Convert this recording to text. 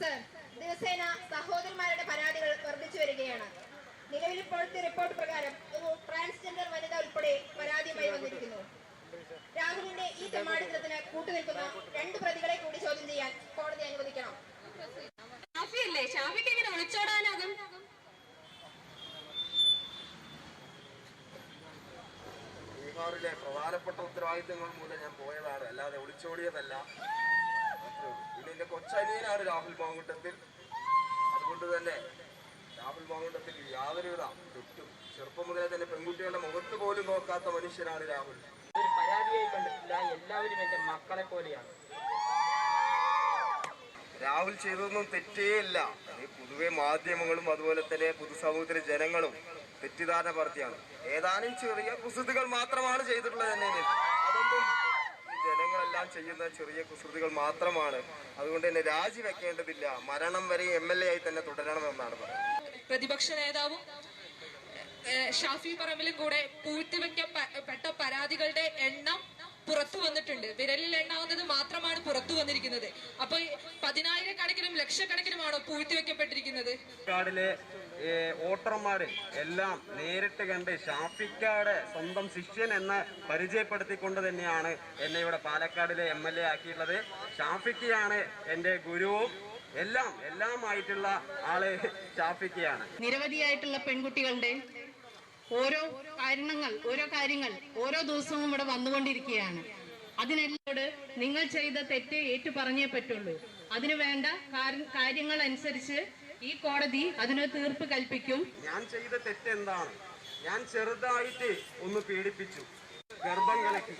Sir ദിവസേന സഹോദരന്മാരുടെ പരാതികൾ വർദ്ധിച്ചു വരികയാണ്. നിലവിൽ ഇപ്പോഴത്തെ റിപ്പോർട്ട് പ്രകാരം ഒരു ട്രാൻസ്ജെൻഡർ വനിത ഉൾപ്പെടെ പരാതിയുമായി വന്നിരിക്കുന്നു. രാഹുലിന്റെ ഈ തെമ്മാടിത്തരത്തിന് കൂട്ടുനിൽക്കുന്ന രണ്ട് പ്രതികളെ കൂടി ചോദ്യം ചെയ്യാൻ കോടതി അനുവദിക്കണം. ഷാഫിയല്ലേ? ഷാഫിക്ക് എങ്ങനെ ഒളിച്ചോടാനാകും? ബീഹാറിലെ പ്രധാനപ്പെട്ട ഉത്തരവാദിത്തങ്ങൾ മൂലം ഞാൻ പോയതാണ്. അല്ലാതെ ഒളിച്ചോടിയതല്ല. പിന്നെ എന്റെ കൊച്ചനിയനാണ് രാഹുൽ മാങ്കുട്ടത്തിൽ. അതുകൊണ്ട് തന്നെ രാഹുൽ മാങ്കുട്ടത്തിൽ യാതൊരുവിധ തെറ്റും ചെറുപ്പം മുതലേ തന്നെ പെൺകുട്ടികളുടെ മുഖത്ത് പോലും നോക്കാത്ത മനുഷ്യനാണ് രാഹുൽ. ഒരു പരാതിയായി കണ്ടിട്ടില്ല. എല്ലാവരും എന്റെ മക്കളെ പോലെയാണ്. രാഹുൽ ചെയ്തതൊന്നും തെറ്റേയില്ല അത് പൊതുവെ മാധ്യമങ്ങളും അതുപോലെ തന്നെ പൊതുസമൂഹത്തിലെ ജനങ്ങളും തെറ്റിദ്ധാരണ പരത്തിയാണ്. ഏതാനും ചെറിയ കുസൃതികൾ മാത്രമാണ് ചെയ്തിട്ടുള്ളത് തന്നെ അതൊന്നും ജനങ്ങളെല്ലാം ചെയ്യുന്ന ചെറിയ കുസൃതികൾ മാത്രമാണ്. അതുകൊണ്ട് തന്നെ രാജിവെക്കേണ്ടതില്ല. മരണം വരെ എം എൽ എ ആയി തന്നെ തുടരണമെന്നാണ് പറയുന്നത്. പ്രതിപക്ഷ നേതാവും ഷാഫി പറമ്പിലും കൂടെ പൂഴ്ത്തിവെക്കപ്പെട്ട പരാതികളുടെ എണ്ണം പുറത്തു വന്നിട്ടുണ്ട്. വിരലിൽ എണ്ണാവുന്നത് മാത്രമാണ് പുറത്തു വന്നിരിക്കുന്നത്. അപ്പൊ പതിനായിരക്കണക്കിനും ലക്ഷക്കണക്കിനുമാണോ പൂഴ്ത്തിവെക്കപ്പെട്ടിരിക്കുന്നത്? വോട്ടർമാര് എല്ലാം നേരിട്ട് കണ്ട് ഷാഫിക്കാട് സ്വന്തം ശിഷ്യൻ എന്ന് പരിചയപ്പെടുത്തിക്കൊണ്ട് തന്നെയാണ് എന്നെ ഇവിടെ പാലക്കാടിലെ എം എൽ എ ആക്കിയിട്ടുള്ളത്. ഷാഫിക്കയാണ് എന്റെ ഗുരുവും. എല്ലാം എല്ലാമായിട്ടുള്ള ആൾ ഷാഫിക്കയാണ്. നിരവധിയായിട്ടുള്ള പെൺകുട്ടികളുടെ ഓരോ കാരണങ്ങൾ ഓരോ കാര്യങ്ങൾ ഓരോ ദിവസവും ഇവിടെ വന്നുകൊണ്ടിരിക്കുകയാണ്. അതിനെല്ലോട് നിങ്ങൾ ചെയ്ത തെറ്റ് ഏറ്റു പറഞ്ഞേ പറ്റുള്ളൂ. അതിനു വേണ്ട കാര്യങ്ങൾ അനുസരിച്ച് ഈ കോടതി അതിന് തീർപ്പ് കൽപ്പിക്കും. ഞാൻ ചെയ്ത തെറ്റെന്താണ്? ഞാൻ ചെറുതായിട്ട് ഒന്ന് പീഡിപ്പിച്ചു. ഗർഭം കലക്കി.